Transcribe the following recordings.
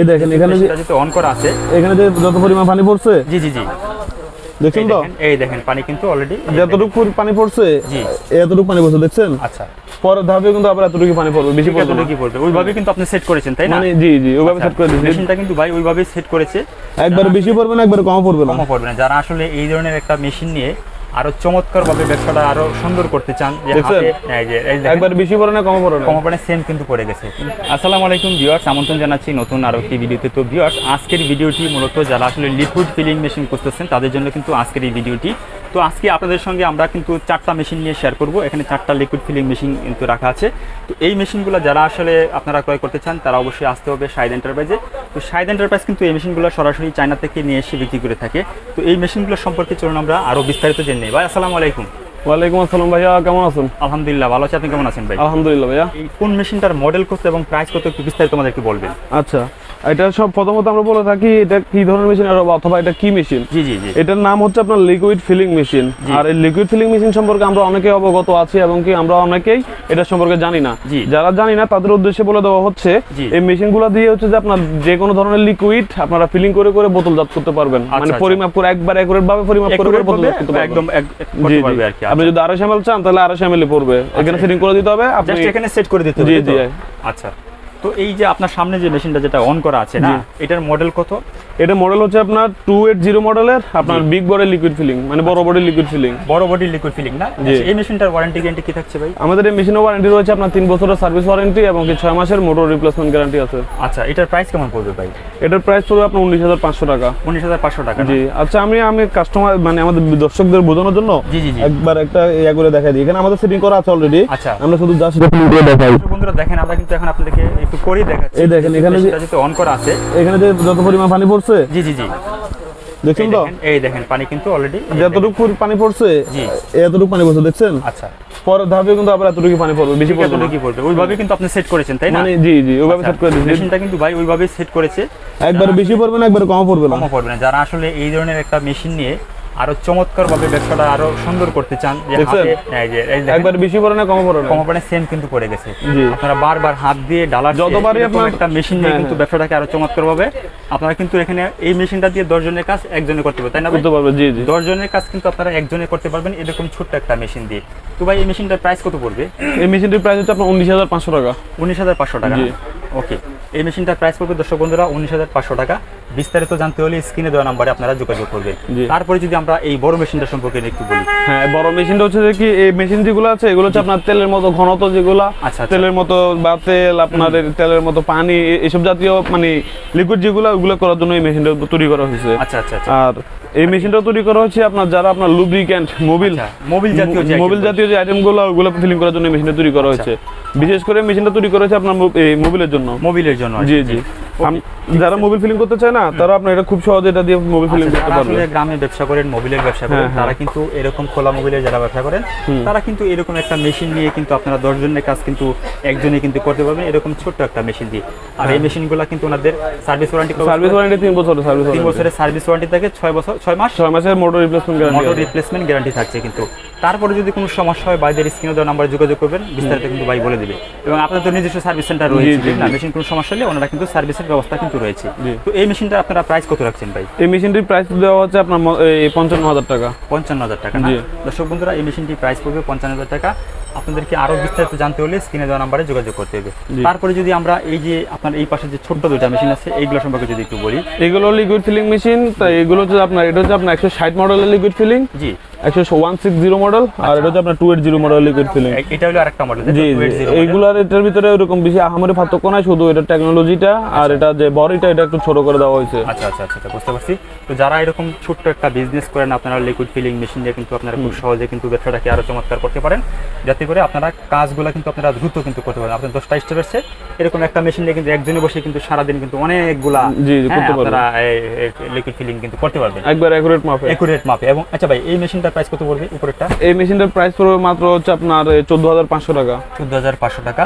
এই দেখেন এখানে যে অন করা আছে। এখানে যে যত পরিমাণ পানি পড়ছে? জি জি জি। দেখছেন তো? এই দেখেন পানি কিন্তু অলরেডি যতটুকু পানি পড়ছে জি। এতটুকু পানি পড়ছে দেখছেন? আচ্ছা। পরের ধাপে কিন্তু আবার এতটুকু পানি পড়বে বেশি পড়বে কতটুকু না। কি পড়বে। ওইভাবে কিন্তু আপনি সেট করেছেন তাই না? মানে জি জি ওইভাবে সেট করে দিয়েছি। মেশিনটা কিন্তু ভাই ওইভাবে সেট করেছে। একবারে বেশি পড়বে না একবারে কম পড়বে না। কমও পড়বে না। যারা আসলে এই ধরনের একটা মেশিন নিয়ে আরও চমৎকার ভাবে ব্যবসাটা আরও সুন্দর করতে চান একবার বেশি পড়ে না কম পড়ে কম পড়ে সেম কিন্তু পড়ে গেছে। আসসালামু আলাইকুম ভিউয়ার্স আমন্ত্রণ জানাচ্ছি নতুন আরও একটি ভিডিওতে। তো ভিউয়ার্স আজকের ভিডিওটি মূলত যারা আসলে লিকুইড ফিলিং মেশিন করতেছেন তাদের জন্য কিন্তু আজকের এই ভিডিওটি তো আজকে আপনাদের সঙ্গে আমরা কিন্তু চারটা মেশিন নিয়ে শেয়ার করব। এখানে চারটা লিকুইড ফিলিং মেশিন কিন্তু রাখা আছে। তো এই মেশিনগুলো যারা আসলে আপনারা ক্রয় করতে চান তারা অবশ্যই আসতে হবে শাহিদ এন্টারপ্রাইজে তো শাহিদ এন্টারপ্রাইজ কিন্তু এই মেশিনগুলো সরাসরি চায়না থেকে নিয়ে এসে বিক্রি করে থাকে। তো এই মেশিনগুলো সম্পর্কে চলুন আমরা আরও বিস্তারিত জেনে নিই। ভাই আসসালামু আলাইকুম। ওয়ালাইকুম আসসালাম ভাইয়া কেমন আছেন? আলহামদুলিল্লাহ ভালো আছি। আপনি কেমন আছেন ভাই? আলহামদুলিল্লাহ ভাইয়া। কোন মেশিনটার মডেল কত এবং প্রাইস কত একটু বিস্তারিত আমাদেরকে বলবেন। আচ্ছা এটা সব প্রথমত আমরা বলে থাকি এটা কি ধরনের মেশিন আর অথবা এটা কি মেশিন জি জি এটার নাম হচ্ছে আপনার লিকুইড ফিলিং মেশিন আর এই লিকুইড ফিলিং মেশিন সম্পর্কে আমরা অনেকে অবগত আছি এবং কি আমরা অনেকেই এটা সম্পর্কে জানি না। যারা জানি না তাদের উদ্দেশ্যে বলে দেওয়া হচ্ছে এই মেশিনগুলো দিয়ে হচ্ছে যে আপনার যে কোনো ধরনের লিকুইড আপনারা ফিলিং করে করে বোতলজাত করতে পারবেন। মানে আচ্ছা। পরিমাপ করে একবার একুরেট ভাবে পরিমাপ করে করে বোতলজাত করতে পারবেন। একদম জি জি। আর আপনি যদি আড়াইশো এমএল চান তাহলে আড়াইশো এমএল পড়বে। এখানে ফিটিং করে দিতে হবে আপনি এখানে সেট করে দিতে হবে জি, জি। আচ্ছা। তো এই যে আপনার সামনে যে মেশিনটা যেটা অন করা আছে না? এটার মডেল কত? এটা মডেল হচ্ছে আপনার টু এইট জিরো মডেলের আপনার বিগ বডি লিকুইড ফিলিং মানে বড় বডি লিকুইড ফিলিং বড় বডি লিকুইড ফিলিং না? আচ্ছা, এই মেশিনটার ওয়ারেন্টি গ্যারান্টি কি থাকছে ভাই? আমাদের এই মেশিনের ওয়ারেন্টি রয়েছে আপনার তিন বছরের সার্ভিস ওয়ারেন্টি এবং কি ছয় মাসের মোটর রিপ্লেসমেন্ট গ্যারান্টি আছে। আচ্ছা এটার প্রাইস কেমন পড়বে ভাই? এটার প্রাইস পড়বে আপনার উনিশ হাজার পাঁচশো টাকা। উনিশ হাজার পাঁচশো টাকা জি আচ্ছা আমি আমি কাস্টমার মানে আমাদের দর্শকদের বোঝানোর জন্য জি জি একবার একটা ইয়া করে দেখাই দিই। এখানে আমাদের সেটিং করা আছে অলরেডি আচ্ছা। আমরা শুধু জাস্ট দেখাই বন্ধুরা দেখেন আমরা কিন্তু এখন আপনাদেরকে একটু করে দেখাচ্ছি। এই দেখেন, এখানে যে- মেশিনটা যেহেতু অন করা আছে। এখানে যে যত পরিমাণ পানি পড়ছে? জি জি জি। দেখছেন তো? এই দেখেন পানি কিন্তু অলরেডি যতটুকু পানি পড়ছে এতটুকু পানি পড়ছে দেখছেন? আচ্ছা। পরের ধাপে কিন্তু আবার এতটুকু পানি পড়বে বেশি পড়বে কি পড়বে। ওইভাবে কিন্তু আপনি সেট করেছেন তাই না? মানে জি জি ওইভাবে সেট করে দিচ্ছি। মেশিনটা কিন্তু ভাই ওইভাবে সেট করেছে। একবারে বেশি পড়বে না একবারে কম পড়বে না। কমও পড়বে না। যারা আসলে এই ধরনের একটা মেশিন নিয়ে আরও চমৎকার ভাবে ব্যবসাটা আরও সুন্দর করতে চান যে একবারে বেশি পড়ে না কম পড়ে না? কোম্পানি সেম কিন্তু পড়ে গেছে। আপনারা বারবার হাত দিয়ে ডালার যতবারই আপনার- একটা মেশিন নিয়ে হ্যাঁ, কিন্তু হ্যাঁ। ব্যবসাটাকে আরও চমৎকার ভাবে আপনারা কিন্তু এখানে এই মেশিনটা দিয়ে দশ জনের কাজ একজনে করতে পারবে তাই না ভাই? করতে পারবে জি জনের কাজ কিন্তু আপনারা একজনে করতে পারবেন এরকম ছোট্ট একটা মেশিন দিয়ে। তো ভাই এই মেশিনটার প্রাইস কত পড়বে? এই মেশিনটির প্রাইস হচ্ছে আপনার উনিশ হাজার পাঁচশো টাকা। উনিশ হাজার পাঁচশো টাকা। জি। ওকে এই মেশিনটার প্রাইস পড়বে দর্শক বন্ধুরা উনিশ হাজার পাঁচশো টাকা। বিস্তারিত জানতে হলে স্ক্রিনে দেওয়া নাম্বারে আপনারা যোগাযোগ করবেন। তারপরে যদি আমরা এই বড় মেশিনটা সম্পর্কে একটু বলি। হ্যাঁ বড় মেশিনটা হচ্ছে যে কি এই মেশিন যেগুলো আছে এগুলো হচ্ছে আপনার তেলের মতো ঘনত্ব যেগুলো আচ্ছা, আচ্ছা। তেলের মতো বা তেল আপনার এই তেলের মতো পানি এসব জাতীয় মানে লিকুইড যেগুলো ওগুলো করার জন্য এই মেশিনটা তৈরি করা হয়েছে। আচ্ছা আচ্ছা আচ্ছা। আর এই মেশিনটা তৈরি করা হচ্ছে আপনার যারা আপনার লুব্রিক্যান্ট মোবিল আচ্ছা, মোবিল জাতীয় যে মোবিল জাতীয় যে আইটেমগুলো ওগুলো ফিলিং করার জন্য মেশিনটা তৈরি করা হয়েছে। বিশেষ করে মেশিনটা তৈরি করা হয়েছে আপনার এই মোবিলের জন্য। মোবিলের জন্য জি জি। আম- যারা মোবিল ফিলিং করতে চায় না তারা আপনার এটা খুব সহজে এটা দিয়ে মোবিল ফিলিং আচ্ছা, করতে যারা পারবে। আসলে গ্রামে ব্যবসা করেন মোবিলের ব্যবসা করেন হ্যাঁ, হ্যাঁ। তারা কিন্তু এরকম খোলা মোবিলের যারা ব্যবসা করেন তারা কিন্তু এরকম একটা মেশিন নিয়ে কিন্তু আপনারা দশ জনের কাজ কিন্তু একজনে কিন্তু করতে পারবেন এরকম ছোট্ট একটা মেশিন দিয়ে। আর এই মেশিনগুলো কিন্তু ওনাদের সার্ভিস ওয়ারেন্টি সার্ভিস ওয়ারেন্টি তিন বছরের সার্ভিস ওয়ারেন্টি বছরের সার্ভিস ওয়ারেন্টি থাকে ছয় বছর ছয় মাস? ছয় মাসের motor replacement guarantee motor replacement guarantee থাকছে কিন্তু। তারপরে যদি কোনো সমস্যা হয় বাইদের স্ক্রিনে দেওয়া নাম্বারে যোগাযোগ করবেন বিস্তারিত কিন্তু ভাই বলে দিবে। এবং আপনাদের নিজস্ব সার্ভিস সেন্টার রয়েছে না? মেশিন কোনো সমস্যা হলে ওনারা কিন্তু সার্ভিসের ব্যবস্থা কিন্তু রয়েছে। তো এই মেশিনটা আপনারা প্রাইস কত রাখছেন ভাই? এই মেশিনটির প্রাইস দেওয়া হচ্ছে আপনার পঞ্চান্ন হাজার টাকা। পঞ্চান্ন হাজার টাকা দর্শক বন্ধুরা এই মেশিনটি প্রাইস পড়বে পঞ্চান্ন হাজার টাকা। আপনাদেরকে আরও বিস্তারিত জানতে হলে স্ক্রিনে দেওয়া নাম্বারে যোগাযোগ করতে হবে। তারপরে যদি আমরা এই যে আপনার এই পাশে যে ছোট্ট দুইটা মেশিন আছে এইগুলো সম্পর্কে যদি একটু বলি। এগুলো লিকুইড ফিলিং মেশিন তাই এগুলো হচ্ছে আপনার এটা হচ্ছে আপনার একশো ষাট মডেলের লিকুইড ফিলিং জি। একশো ওয়ান সিক্স জিরো মডেল আর এটা হচ্ছে আপনার two eight zero model liquid filling এটা হলো আরেকটা মডেল জি জি। এইগুলার এটার ভিতরে ওরকম বেশি আহামরি পার্থক্য নাই শুধু এটা টেকনোলজিটা আর এটা যে বডিটা এটা একটু ছোট করে দেওয়া হয়েছে। আচ্ছা আচ্ছা আচ্ছা আচ্ছা, বুঝতে পারছি। তো যারা এরকম ছোট্ট একটা বিজনেস করেন আপনারা লিকুইড ফিলিং মেশিন দিয়ে কিন্তু আপনারা খুব সহজে কিন্তু ব্যবসাটাকে আরও চমৎকার করতে পারেন। যাতে করে আপনারা কাজগুলো কিন্তু আপনারা দ্রুত কিন্তু করতে পারেন। আপনার দশটা স্টেপ আছে এরকম একটা মেশিন দিয়ে কিন্তু একজনে বসে কিন্তু সারাদিন কিন্তু অনেকগুলা হ্যাঁ। আপনারা লিকুইড ফিলিং কিন্তু করতে পারবেন। একবার অ্যাকুরেট মাপে। একুরেট মাপে। এবং আচ্ছা ভাই এই মেশিনটার প্রাইস কত পড়বে উপরেরটা? এই মেশিনটার প্রাইস পড়বে মাত্র হচ্ছে আপনার চোদ্দ হাজার পাঁচশো টাকা। চোদ্দ হাজার পাঁচশো টাকা।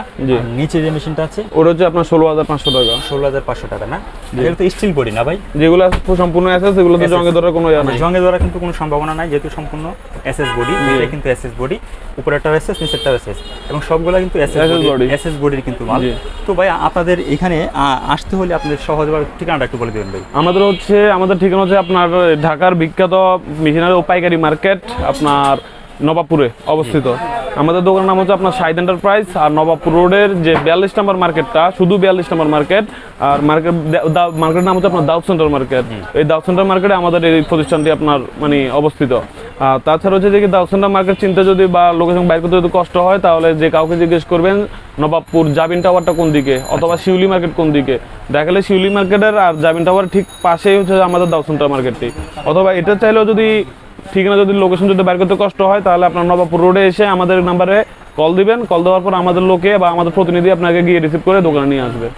নিচে যে মেশিনটা আছে? ওটা হচ্ছে আপনার ষোলো হাজার পাঁচশো টাকা। ষোলো হাজার পাঁচশো টাকা না? এগুলো তো স্টিল বডি না ভাই? যেগুলো সম্পূর্ণ আছে সেগুলো তো জঙ্গে ধরার কোনো নাই। জঙ্গে ধরা কিন্তু কোনো সম্ভাবনা নাই যেহেতু সম্পূর্ণ এসএস বডি এটা কিন্তু এসএস বডি উপরেরটা এসএস নিচেরটা এসএস এবং সবগুলো কিন্তু এসএস বডির কিন্তু মাল। তো ভাই আপনাদের এখানে আসতে হলে আপনাদের সহজভাবে ঠিকানাটা একটু বলে দেবেন ভাই। আমাদের হচ্ছে আমাদের ঠিকানা হচ্ছে আপনার ঢাকার বিখ্যাত মিশনারি ও পাইকারি মার্কেট আপনার নবাবপুরে অবস্থিত। আমাদের দোকানের নাম হচ্ছে আপনার শাহিদ এন্টারপ্রাইজ আর নবাবপুর রোডের যে বিয়াল্লিশ নম্বর মার্কেটটা শুধু বিয়াল্লিশ নম্বর মার্কেট আর মার্কেট মার্কেটের নাম হচ্ছে আপনার দাউদ সেন্টার মার্কেট। এই দাউদ সেন্টার মার্কেটে আমাদের এই প্রতিষ্ঠানটি আপনার মানে অবস্থিত। আর তাছাড়া হচ্ছে যে দাউদ সেন্টার মার্কেট চিনতে যদি বা লোকেশন বাইর করতে যদি কষ্ট হয় তাহলে যে কাউকে জিজ্ঞেস করবেন নবাবপুর জাবিন টাওয়ারটা কোন দিকে অথবা শিউলি মার্কেট কোন দিকে। দেখালে শিউলি মার্কেটের আর জাবিন টাওয়ার ঠিক পাশেই হচ্ছে আমাদের দাউদ সেন্টার মার্কেটটি। অথবা এটা চাইলেও যদি ঠিকানা যদি লোকেশন যদি বের করতে কষ্ট হয়, তাহলে আপনার নবাবপুর রোডে এসে আমাদের নাম্বারে কল দিবেন। কল দেওয়ার পর আমাদের লোকে বা আমাদের প্রতিনিধি আপনাকে গিয়ে রিসিভ করে দোকানে নিয়ে আসবে।